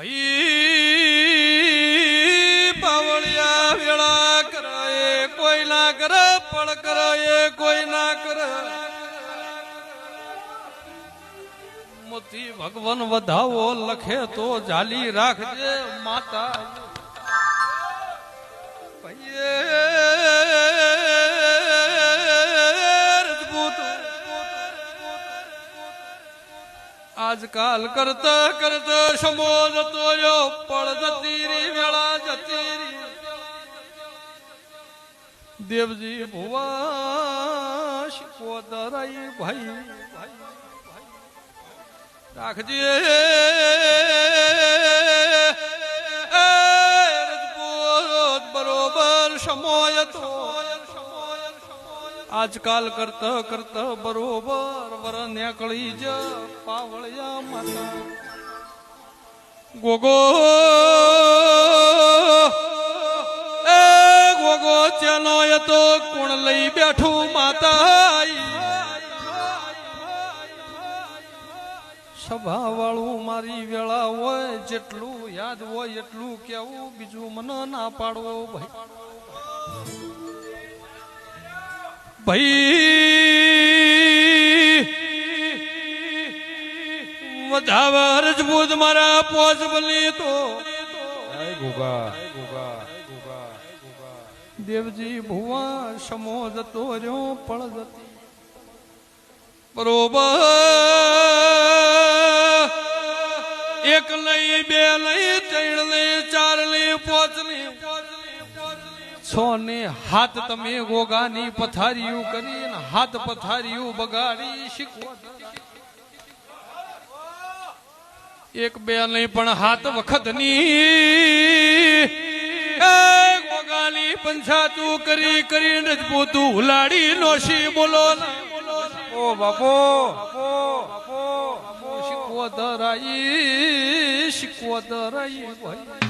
ભાઈ પાવળિયા વેળા કરાય કોઈ ના કરે પણ કરાય કોઈ ના કરે મોતી ભગવાન વધાવો લખે તો જાલી રાખજે માતા ભાઈએ આજકાલ કરતા કરતા સમો જતો પળ જતી રી વેળા જતી રી દેવજી ભુવા શીખવો ભાઈ. રાખજે. બરોબર સમોય તો. આજકાલ કરતા કરતા બરોબર. વર નેકળી જ પાવળિયા માતા. ગોગો, એ ગોગો, ચેનો એ તો કોણ લઈ બેઠું માતા સભા વાળું મારી વેળા હોય, જેટલું યાદ હોય એટલું કેવું, બીજું મને ના પાડવો ભાઈ. ભાઈ વધાવા રજપૂત મારા પોચ બની તો. દેવજી ભુવા સમો જતો રહ્યો પળ જતી. બરોબર. એક લઈ બે લઈ ત્રણ લઈ ચાર લઈ પાંચ લઈ. છો ને હાથ તમે ગોગાની પથારીયું કરીને હાથ પથારીયું બગાડી શીખવો. એક બે નહીં પણ હાથ વખતની ગોગાલી પંછાતું કરી કરી પોતું હુલાડી નોશી બોલો ઓ બાપો. શીખવો ધરાઈ શીખવો ધરાઈ ભાઈ